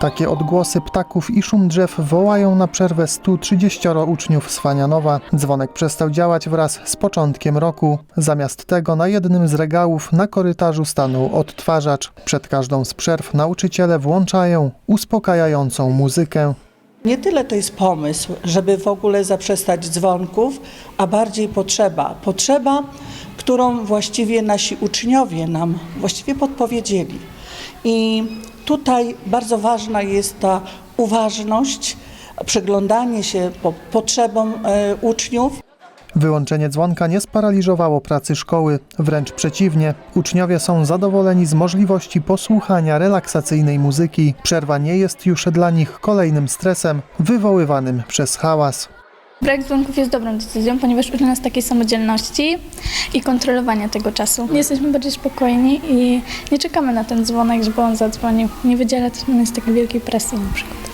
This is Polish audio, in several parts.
Takie odgłosy ptaków i szum drzew wołają na przerwę 130 uczniów z Fanianowa. Dzwonek przestał działać wraz z początkiem roku. Zamiast tego na jednym z regałów na korytarzu stanął odtwarzacz. Przed każdą z przerw nauczyciele włączają uspokajającą muzykę. Nie tyle to jest pomysł, żeby w ogóle zaprzestać dzwonków, a bardziej potrzeba. Potrzeba, którą właściwie nasi uczniowie nam właściwie podpowiedzieli. I tutaj bardzo ważna jest ta uważność, przyglądanie się po potrzebom e, uczniów. Wyłączenie dzwonka nie sparaliżowało pracy szkoły, wręcz przeciwnie. Uczniowie są zadowoleni z możliwości posłuchania relaksacyjnej muzyki. Przerwa nie jest już dla nich kolejnym stresem wywoływanym przez hałas. Brak dzwonków jest dobrą decyzją, ponieważ uczy nas takiej samodzielności i kontrolowania tego czasu. Jesteśmy bardziej spokojni i nie czekamy na ten dzwonek, żeby on zadzwonił. Nie wydziela to z takiej wielkiej presji na przykład.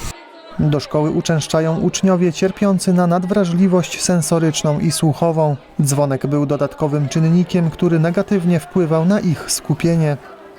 Do szkoły uczęszczają uczniowie cierpiący na nadwrażliwość sensoryczną i słuchową. Dzwonek był dodatkowym czynnikiem, który negatywnie wpływał na ich skupienie.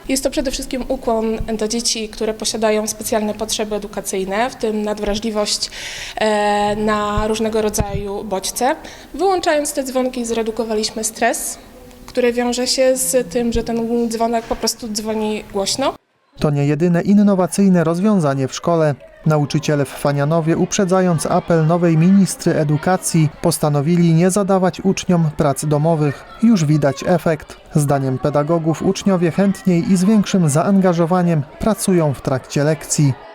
Jest to przede wszystkim ukłon do dzieci, które posiadają specjalne potrzeby edukacyjne, w tym nadwrażliwość e, na różnego rodzaju bodźce. Wyłączając te dzwonki zredukowaliśmy stres, który wiąże się z tym, że ten dzwonek po prostu dzwoni głośno. To nie jedyne innowacyjne rozwiązanie w szkole. Nauczyciele w Fanianowie, uprzedzając apel nowej ministry edukacji, postanowili nie zadawać uczniom prac domowych. Już widać efekt. Zdaniem pedagogów uczniowie chętniej i z większym zaangażowaniem pracują w trakcie lekcji.